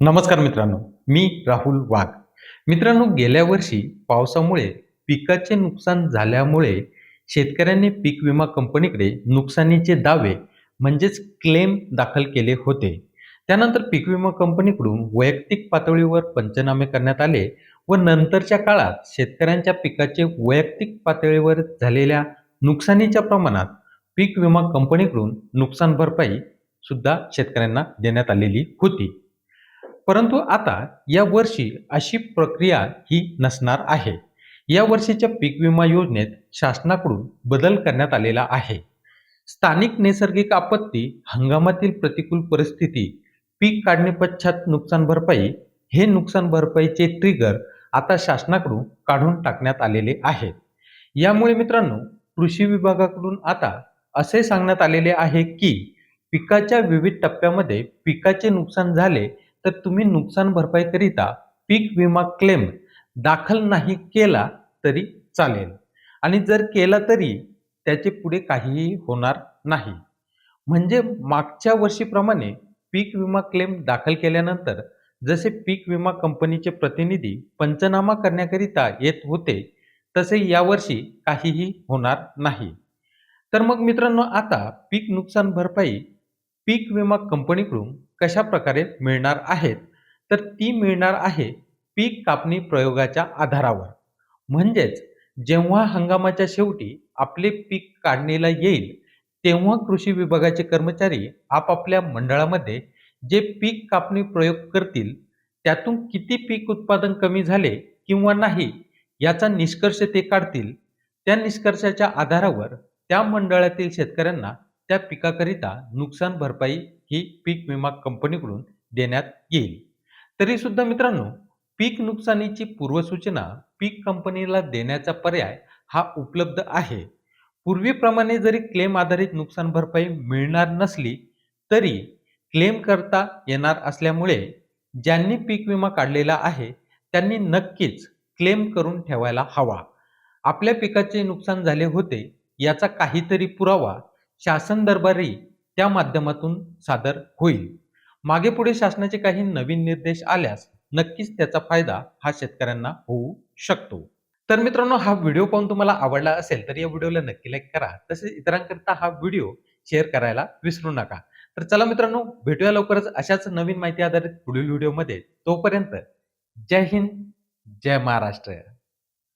नमस्कार मित्रांनो मी राहुल वाघ. मित्रांनो गेल्या वर्षी पावसामुळे पिकाचे नुकसान झाल्यामुळे शेतकऱ्यांनी पीक विमा कंपनीकडे नुकसानीचे दावे म्हणजेच क्लेम दाखल केले होते. त्यानंतर पीक विमा कंपनीकडून वैयक्तिक पातळीवर पंचनामे करण्यात आले व नंतरच्या काळात शेतकऱ्यांच्या पिकाचे वैयक्तिक पातळीवर झालेल्या नुकसानीच्या प्रमाणात पीक विमा कंपनीकडून नुकसान भरपाई सुद्धा शेतकऱ्यांना देण्यात आलेली होती. परंतु आता या वर्षी अशी प्रक्रिया ही नसणार आहे. या वर्षीच्या पीक विमा योजनेत शासनाकडून बदल करण्यात आलेला आहे. स्थानिक नैसर्गिक आपत्ती हंगामातील प्रतिकूल परिस्थिती पीक काढणे पश्चात नुकसान भरपाई हे नुकसान भरपाईचे ट्रिगर आता शासनाकडून काढून टाकण्यात आलेले आहेत. यामुळे मित्रांनो कृषी विभागाकडून आता असे सांगण्यात आलेले आहे की पिकाच्या विविध टप्प्यामध्ये पिकाचे नुकसान झाले तर तुम्ही नुकसान भरपाईकरिता पीक विमा क्लेम दाखल नाही केला तरी चालेल. आणि जर केला तरी त्याचे पुढे काहीही होणार नाही. म्हणजे मागच्या वर्षीप्रमाणे पीक विमा क्लेम दाखल केल्यानंतर जसे पीक विमा कंपनीचे प्रतिनिधी पंचनामा करण्याकरिता येत होते तसे यावर्षी काहीही होणार नाही. तर मग मित्रांनो आता पीक नुकसान भरपाई पीक विमा कंपनीकडून कशा प्रकारे मिळणार आहेत? तर ती मिळणार आहे पीक कापणी प्रयोगाच्या आधारावर. म्हणजेच जेव्हा हंगामाच्या शेवटी आपले पीक काढणीला येईल तेव्हा कृषी विभागाचे कर्मचारी आपापल्या मंडळामध्ये जे पीक कापणी प्रयोग करतील त्यातून किती पीक उत्पादन कमी झाले किंवा नाही याचा निष्कर्ष ते काढतील. त्या निष्कर्षाच्या आधारावर त्या मंडळातील शेतकऱ्यांना त्या पिकाकरिता नुकसान भरपाई ही पीक विमा कंपनीकडून देण्यात येईल. तरी सुद्धा मित्रांनो पीक नुकसानीची पूर्वसूचना पीक कंपनीला देण्याचा पर्याय हा उपलब्ध आहे. पूर्वीप्रमाणे जरी क्लेम आधारित नुकसान भरपाई मिळणार नसली तरी क्लेम करता येणार असल्यामुळे ज्यांनी पीक विमा काढलेला आहे त्यांनी नक्कीच क्लेम करून ठेवायला हवा. आपल्या पिकाचे नुकसान झाले होते याचा काहीतरी पुरावा शासन दरबारी त्या माध्यमातून सादर होईल. मागे पुढे शासनाचे काही नवीन निर्देश आल्यास नक्कीच त्याचा फायदा हा शेतकऱ्यांना होऊ शकतो. तर मित्रांनो हा व्हिडिओ पाहून तुम्हाला आवडला असेल तर या व्हिडिओला नक्की लाईक करा. तसेच इतरांकरिता हा व्हिडिओ शेअर करायला विसरू नका. तर चला मित्रांनो भेटूया लवकरच अशाच नवीन माहिती आधारित पुढील व्हिडिओमध्ये. तोपर्यंत जय हिंद जय महाराष्ट्र.